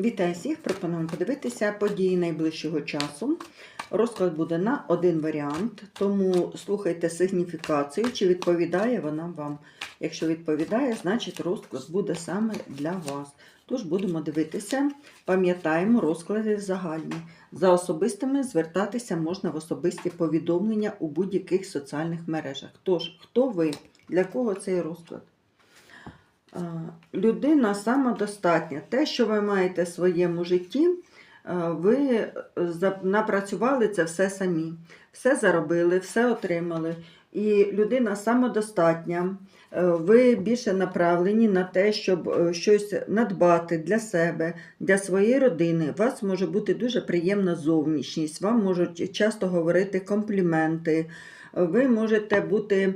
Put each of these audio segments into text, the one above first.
Вітаю всіх! Пропонуємо подивитися події найближчого часу. Розклад буде на один варіант, тому слухайте сигніфікацію, чи відповідає вона вам. Якщо відповідає, значить розклад буде саме для вас. Тож будемо дивитися, пам'ятаємо розклади загальні. За особистими звертатися можна в особисті повідомлення у будь-яких соціальних мережах. Тож, хто ви? Для кого цей розклад? Е, Людина самодостатня. Те, що ви маєте в своєму житті, е, ви напрацювали це все самі. Все заробили, все отримали. І людина самодостатня. Е, Ви більше направлені на те, щоб е, щось надбати для себе, для своєї родини. У вас може бути дуже приємна зовнішність, вам можуть часто говорити компліменти. Ви можете бути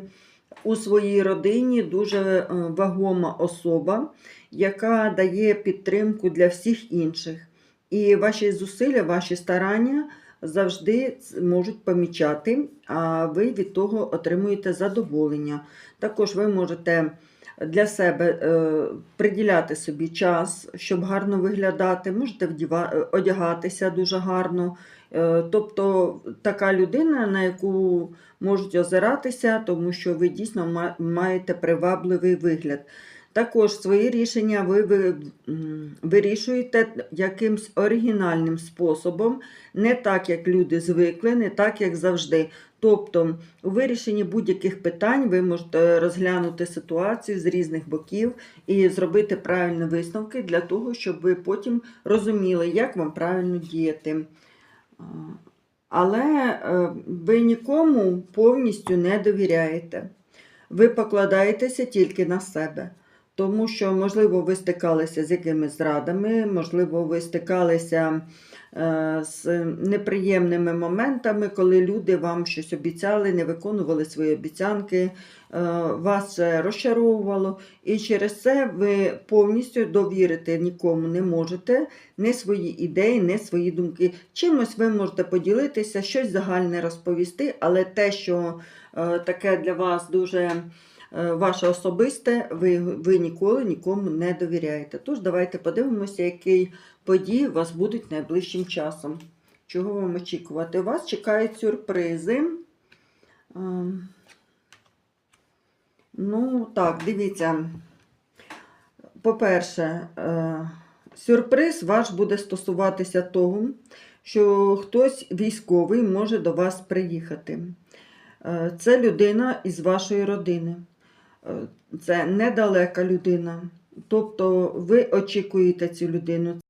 у своїй родині дуже е, вагома особа, яка дає підтримку для всіх інших. І ваші зусилля, ваші старання завжди можуть помічати, а ви від того отримуєте задоволення. Також ви можете для себе е, приділяти собі час, щоб гарно виглядати, можете е, одягатися дуже гарно. Е, Тобто така людина, на яку можуть озиратися, тому що ви дійсно ма- маєте привабливий вигляд. Також свої рішення ви, ви вирішуєте якимсь оригінальним способом, не так, як люди звикли, не так, як завжди. Тобто, у вирішенні будь-яких питань ви можете розглянути ситуацію з різних боків і зробити правильні висновки для того, щоб ви потім розуміли, як вам правильно діяти. Але е, ви нікому повністю не довіряєте. Ви покладаєтеся тільки на себе. Тому що, можливо, ви стикалися з якимись зрадами, можливо, ви стикалися е, з неприємними моментами, коли люди вам щось обіцяли, не виконували свої обіцянки, е, вас це розчаровувало. І через це ви повністю довірити нікому не можете, не свої ідеї, не свої думки. Чимось ви можете поділитися, щось загальне розповісти, але те, що е, таке для вас дуже ваше особисте, ви, ви ніколи нікому не довіряєте. Тож давайте подивимося, які події у вас будуть найближчим часом. Чого вам очікувати? Вас чекають сюрпризи. Ем, Ну, так, дивіться. По-перше, е, сюрприз ваш буде стосуватися того, що хтось військовий може до вас приїхати. Е, Це людина із вашої родини. Е, Це недалека людина. Тобто ви очікуєте цю людину.